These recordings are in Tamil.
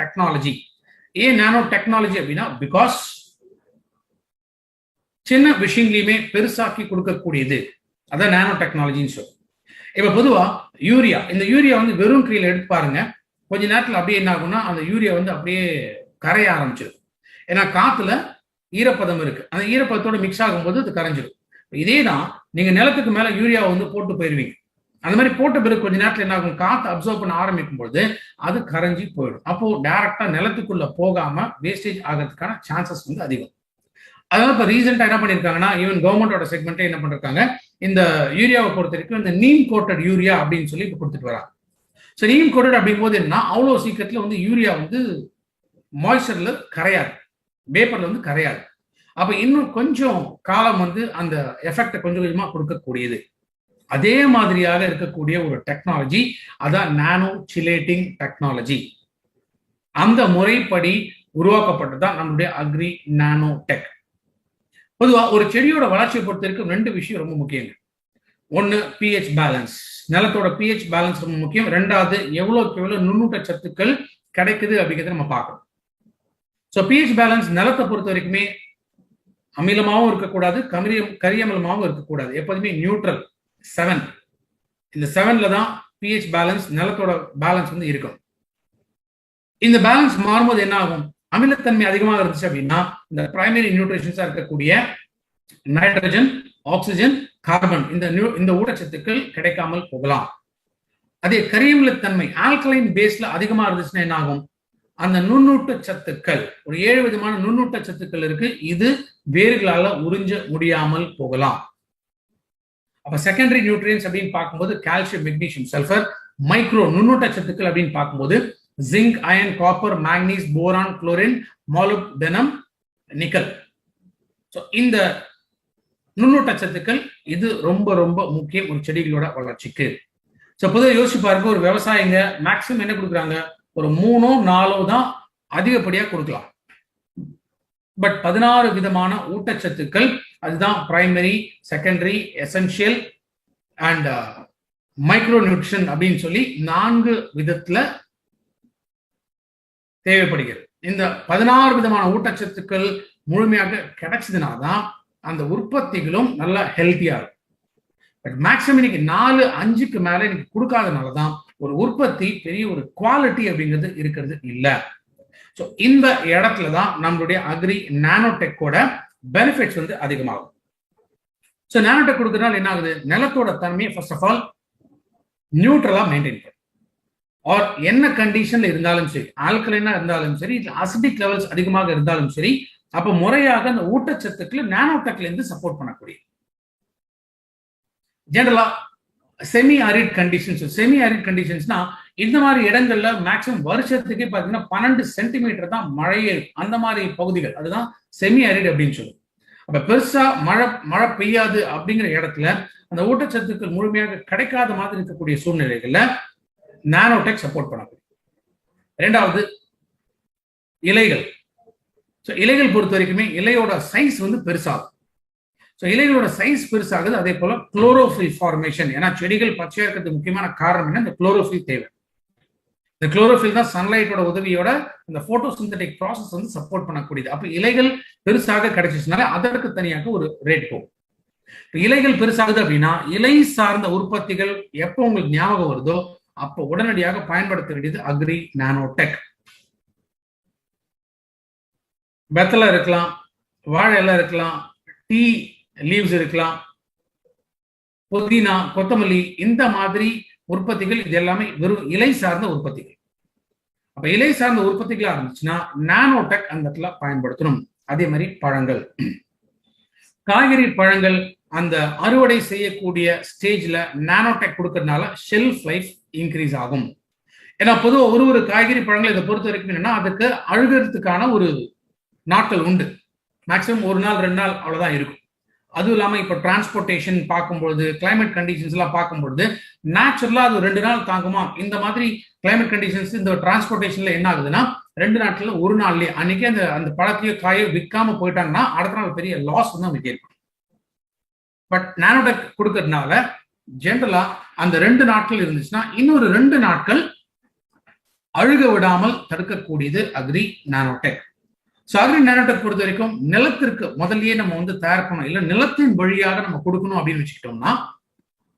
டெக்னாலஜி ஏன் நானோ டெக்னாலஜி அப்படின்னா பிகாஸ் சின்ன விஷயங்களையுமே பெருசாக்கி கொடுக்கக்கூடியது. அதான் நானோ டெக்னாலஜின்னு சொல்லு இப்ப பொதுவா யூரியா இந்த யூரியா வந்து வெறும் கீழே எடுத்து பாருங்க. கொஞ்ச நேரத்தில் அப்படியே என்ன ஆகும்னா அந்த யூரியா வந்து அப்படியே கரைய ஆரம்பிச்சிடும் ஏன்னா காத்துல ஈரப்பதம் இருக்கு. அந்த ஈரப்பதத்தோட மிக்ஸ் ஆகும்போது அது கரைஞ்சிடும் இதே தான் நீங்க நிலத்துக்கு மேல யூரியா வந்து போட்டு போயிருவீங்க. அந்த மாதிரி போட்ட பிறகு கொஞ்ச நேரத்தில் என்ன ஆகும் காத்து அப்சர்வ் பண்ண ஆரம்பிக்கும் பொழுது அது கரைஞ்சி போயிடும். அப்போ டைரக்டா நிலத்துக்குள்ள போகாம வேஸ்டேஜ் ஆகிறதுக்கான சான்சஸ் வந்து அதிகம். அதனால இப்போ ரீசெண்டா என்ன பண்ணிருக்காங்கன்னா ஈவன் கவர்மெண்டோட செக்மெண்ட்டே என்ன பண்ணிருக்காங்க? இந்த யூரியாவை பொறுத்த வரைக்கும் இந்த நீம் கோட்டட் யூரியா அப்படின்னு சொல்லி இப்போ கொடுத்துட்டு வராங்க. ஸோ நீம் கோட்டட் அப்படிங்கும் போது என்னன்னா அவ்வளோ சீக்கிரத்தில் வந்து யூரியா வந்து மாய்ச்சர்ல கரையாது. பேப்பர்ல வந்து கரையாது. அப்ப இன்னும் கொஞ்சம் காலம் வந்து அந்த எஃபெக்டை கொஞ்சம் கொஞ்சமா கொடுக்கக்கூடியது. அதே மாதிரியாக இருக்கக்கூடிய ஒரு டெக்னாலஜி அதான் நானோ சிலேட்டிங் டெக்னாலஜி அந்த முறைப்படி உருவாக்கப்பட்டதுதான் நம்மளுடைய அக்ரி நானோ டெக் பொதுவா ஒரு செடியோட வளர்ச்சியை பொறுத்த வரைக்கும் ரெண்டு விஷயம் ரொம்ப முக்கியங்க. ஒன்னு பிஹெச் பேலன்ஸ் நிலத்தோட பிஹெச் பேலன்ஸ் ரொம்ப முக்கியம். ரெண்டாவது எவ்வளவுக்கு எவ்வளவு நுண்ணூட்ட சத்துக்கள் கிடைக்குது அப்படிங்கிறத நம்ம பார்க்கணும். ஸோ பிஹெச் பேலன்ஸ் நிலத்தை பொறுத்த வரைக்குமே அமிலமாகவும் இருக்கக்கூடாது கரியம் கரியமலமாகவும் இருக்கக்கூடாது. எப்போதுமே நியூட்ரல் செவன் இந்த செவன்ல தான் பிஹெச் பேலன்ஸ் நிலத்தோட பேலன்ஸ் வந்து இருக்கும். இந்த பேலன்ஸ் மாறும்போது என்ன ஆகும்? அமிலத்தன்மை அதிகமாக இருந்துச்சு அப்படின்னா இந்த பிரைமரி நியூட்ரிஷன்ஸா இருக்கக்கூடிய நைட்ரஜன் ஆக்சிஜன் கார்பன் இந்த இந்த ஊட்டச்சத்துக்கள் கிடைக்காமல் போகலாம். அதே கரியமிலத்தன்மை ஆல்கலைன் பேஸ்ல அதிகமா இருந்துச்சுன்னா என்ன ஆகும்? அந்த நுண்ணூட்ட சத்துக்கள் ஒரு ஏழு விதமான நுண்ணூட்ட சத்துக்கள் இருக்கு. இது வேர்களால உறிஞ்ச முடியாமல் போகலாம். அப்ப செகண்டரி நியூட்ரியன்ஸ் அப்படின்னு பார்க்கும்போது கால்சியம் மெக்னீஷியம் சல்ஃபர் மைக்ரோ நுண்ணூட்ட சத்துக்கள் அப்படின்னு பார்க்கும்போது zinc iron copper magnesium boron chlorine molybdenum nickel so இந்த நுண்ணூட்ட சத்துக்கள் இது ரொம்ப ரொம்ப முக்கியம் ஒரு செடிகளோட வளர்ச்சிக்கு. ஸோ பொதுவாக யோசிச்சு பாருங்க ஒரு விவசாயிங்க மேக்சிமம் என்ன கொடுக்குறாங்க? ஒரு மூணோ நாலோ தான் அதிகப்படியா கொடுக்கலாம். பட் பதினாறு விதமான ஊட்டச்சத்துக்கள் அதுதான் primary secondary essential and micro nutrition அப்படின்னு சொல்லி நான்கு விதத்துல தேவைப்படுகிறது. இந்த பதினாறு விதமான ஊட்டச்சத்துக்கள் முழுமையாக கிடைச்சதுனால தான் அந்த உற்பத்திகளும் நல்லா ஹெல்த்தியா இருக்கும். பட் மேக்சிமம் இன்னைக்கு நாலு அஞ்சுக்கு மேல இன்னைக்கு கொடுக்காதனால தான் ஒரு உற்பத்தி பெரிய ஒரு குவாலிட்டி அப்படிங்கிறது இருக்கிறது இல்லை. ஸோ இந்த இடத்துல தான் நம்மளுடைய அக்ரி நானோடெக்கோட பெனிஃபிட்ஸ் வந்து அதிகமாகும். ஸோ நானோடெக் கொடுக்கறதுனால என்ன ஆகுது? நிலத்தோட தன்மையை ஃபர்ஸ்ட் ஆஃப் ஆல் நியூட்ரலா மெயின்டைன் பண்ணும் ஆர் என்ன கண்டிஷன்ல இருந்தாலும் சரி ஆல்கலைனா இருந்தாலும் சரி அசிடிக் லெவல்ஸ் அதிகமாக இருந்தாலும் சரி அப்ப முறையாக அந்த ஊட்டச்சத்துக்களை நானோடெக்ல இருந்து சப்போர்ட் பண்ணக்கூடிய ஜெனரலா semi arid conditions semi arid கண்டிஷன்ஸ்னா இந்த மாதிரி இடங்கள்ல மேக்சிமம் வருஷத்துக்கே பாத்தீங்கன்னா பன்னெண்டு சென்டிமீட்டர் தான் மழையே அந்த மாதிரி பகுதிகள். அதுதான் செமி அரிட் அப்படின்னு சொல்லுவோம். அப்ப பெருசா மழை மழை பெய்யாது அப்படிங்கிற இடத்துல அந்த ஊட்டச்சத்துக்கள் முழுமையாக கிடைக்காத மாதிரி இருக்கக்கூடிய சூழ்நிலைகள்ல நானோடெக் சப்போர்ட் பண்ணக்கூடிய. ரெண்டாவது இலைகள். ஸோ இலைகள் பொறுத்த வரைக்குமே இலையோட சைஸ் வந்து பெருசாகும். ஸோ இலைகளோட சைஸ் பெருசாகுது. அதே போல குளோரோஃபில் ஃபார்மேஷன் ஏன்னா செடிகள் பச்சையா இருக்கிறது முக்கியமான காரணம் என்ன? இந்த குளோரோஃபில் தேவை. இந்த குளோரோஃபில் தான் சன்லைட்டோட உதவியோட இந்த போட்டோசிந்தட்டிக் ப்ராசஸ் வந்து சப்போர்ட் பண்ணக்கூடியது. அப்போ இலைகள் பெருசாக கிடைச்சிச்சுனால அதற்கு தனியாக ஒரு ரேட் போகும். இலைகள் பெருசாகுது அப்படின்னா இலை சார்ந்த உற்பத்திகள் எப்போ உங்களுக்கு ஞாபகம் வருதோ அப்போ உடனடியாக பயன்படுத்த வேண்டியது அக்ரி நானோடெக் வெத்தலை இருக்கலாம் வாழை இலை இருக்கலாம் டீ லீவ்ஸ் இருக்கலாம் புதினா கொத்தமல்லி இந்த மாதிரி உற்பத்திகள் இது எல்லாமே வெறும் இலை சார்ந்த உற்பத்திகள். அப்ப இலை சார்ந்த உற்பத்திகளா இருந்துச்சுன்னா நானோடெக் அந்த இடத்துல பயன்படுத்தணும். அதே மாதிரி பழங்கள். காய்கறி பழங்கள் அந்த அறுவடை செய்யக்கூடிய ஸ்டேஜ்ல நானோடெக் கொடுக்கறதுனால ஷெல்ஃப் லைஃப் இன்க்ரீஸ் ஆகும். ஏன்னா பொதுவாக ஒரு ஒரு காய்கறி பழங்களை இதை பொறுத்த வரைக்கும் என்னன்னா அதுக்கு அழுகிறதுக்கான ஒரு நாட்கள் உண்டு. மேக்சிமம் ஒரு நாள் ரெண்டு நாள் அவ்வளவுதான் இருக்கும். அதுவும் இல்லாமல் இப்போ டிரான்ஸ்போர்ட்டேஷன் பார்க்கும்பொழுது கிளைமேட் கண்டிஷன்ஸ் எல்லாம் பார்க்கும்பொழுது நேச்சுரலா அது ரெண்டு நாள் தாங்குமா? இந்த மாதிரி கிளைமேட் கண்டிஷன்ஸ் இந்த டிரான்ஸ்போர்ட்டேஷன்ல என்ன ஆகுதுன்னா ரெண்டு நாட்கள்ல ஒரு நாள்லயே அன்னைக்கு அந்த அந்த பழத்தையோ காயோ விற்காம போயிட்டாங்கன்னா அடுத்த நாள் பெரிய லாஸ் வந்து அவங்களுக்கு ஏற்படும். பட் நானோடெக் கொடுக்கறதுனால ஜென்ரலா அந்த ரெண்டு நாட்கள் இருந்துச்சுன்னா இன்னொரு ரெண்டு நாட்கள் அழுக விடாமல் தடுக்கக்கூடியது அக்ரி நானோடெக் ஸோ அக்ரி பொறுத்த வரைக்கும் நிலத்திற்கு முதல்லயே நம்ம வந்து தயார் பண்ணணும். இல்லை நிலத்தின் வழியாக நம்ம கொடுக்கணும் அப்படின்னு வச்சுக்கிட்டோம்னா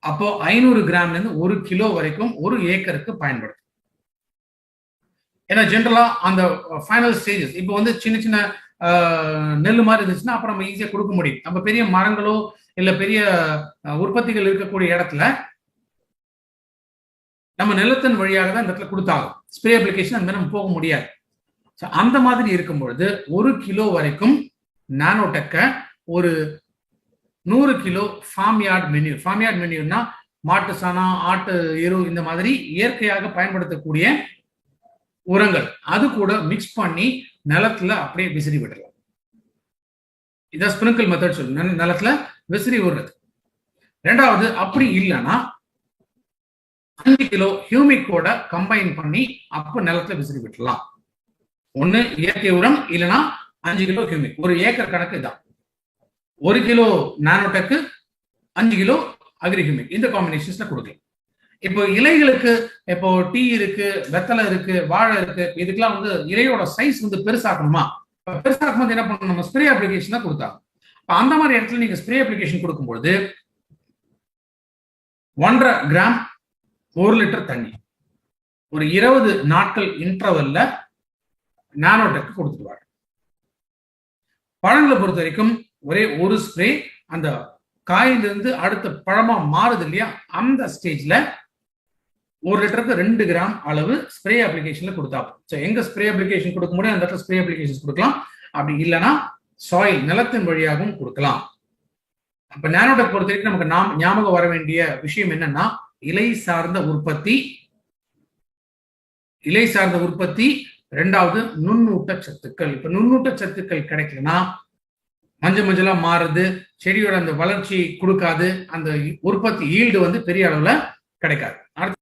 அப்போ ஐநூறு கிராம்ல இருந்து ஒரு கிலோ வரைக்கும் ஒரு ஏக்கருக்கு பயன்படுத்தும் ஏன்னா ஜென்ரலா அந்த ஃபைனல் ஸ்டேஜஸ் இப்போ வந்து சின்ன சின்ன நெல் மாதிரி இருந்துச்சுன்னா அப்புறம் நம்ம ஈஸியாக கொடுக்க முடியும். நம்ம பெரிய மரங்களோ இல்லை பெரிய உற்பத்திகள் இருக்கக்கூடிய இடத்துல நம்ம நிலத்தின் வழியாக தான் இந்த இடத்துல கொடுத்தாகும் ஸ்ப்ரே அப்ளிகேஷன் அந்த மாதிரி நம்ம போக முடியாது. ஸோ அந்த மாதிரி இருக்கும் பொழுது ஒரு கிலோ வரைக்கும் நானோடெக்கை ஒரு நூறு kilo farm yard manure farm yard மாட்டு சாணம் ஆட்டு எரு இந்த மாதிரி இயற்கையாக பயன்படுத்தக்கூடிய உரங்கள். அது கூட மிக்ஸ் பண்ணி நிலத்துல அப்படியே விசிறி விடலாம். இதான் ஸ்பிரிங்கிள் மெத்தட் சொல்லு. நிலத்துல விசிறி விடுறது. ரெண்டாவது அப்படி இல்லைன்னா அஞ்சு கிலோ ஹியூமிக்கோட கம்பைன் பண்ணி அப்ப நிலத்துல விசிறி விட்டுலாம் ஒண்ணு இயற்கை உரம் இல்லைன்னா அஞ்சு கிலோ கியூமிக் ஒரு ஏக்கர் கணக்கு இதான். ஒரு கிலோ நானோடெக்கு அஞ்சு கிலோ அக்ரி இந்த காம்பினேஷன்ஸ்ல கொடுக்கலாம். இப்போ இலைகளுக்கு இப்போ டீ இருக்கு வெத்தலை இருக்கு வாழை இருக்கு இதுக்கெல்லாம் வந்து இலையோட சைஸ் வந்து பெருசாக்கணுமா? பெருசாக்கும் போது என்ன பண்ணணும்? நம்ம ஸ்ப்ரே அப்ளிகேஷன் தான் கொடுத்தாங்க இப்போ அந்த மாதிரி இடத்துல நீங்க ஸ்ப்ரே அப்ளிகேஷன் கொடுக்கும்பொழுது ஒன்றரை கிராம் ஒரு லிட்டர் தண்ணி. ஒரு இருபது நாட்கள் இன்டர்வல்ல நானோடெக் கொடுத்துருவாங்க பழங்களை பொறுத்த வரைக்கும் ஒரே ஒரு ஸ்ப்ரே அந்த காயிலிருந்து அடுத்த பழமா மாறுது இல்லையா? அந்த ஸ்டேஜ்ல ஒரு லிட்டருக்கு ரெண்டு கிராம் அளவு ஸ்ப்ரே அப்ளிகேஷன்ல கொடுத்தா ஸோ எங்க ஸ்ப்ரே அப்ளிகேஷன் கொடுக்க முடியும்? அந்த இடத்துல ஸ்ப்ரே அப்ளிகேஷன் கொடுக்கலாம். அப்படி இல்லைன்னா சாயில் நிலத்தின் வழியாகவும் கொடுக்கலாம். அப்ப நானோடெக் பொறுத்த வரைக்கும் நமக்கு நாம் ஞாபகம் வர வேண்டிய விஷயம் என்னன்னா இலை சார்ந்த உற்பத்தி இலை சார்ந்த உற்பத்தி ரெண்டாவது நுண்ணூட்ட சத்துக்கள். இப்ப நுண்ணூட்ட சத்துக்கள் கிடைக்கலன்னா மஞ்சள் மஞ்சளா மாறுது செடியோட அந்த வளர்ச்சி கொடுக்காது அந்த உற்பத்தி ஈல்டு வந்து பெரிய அளவுல கிடைக்காது. அடுத்து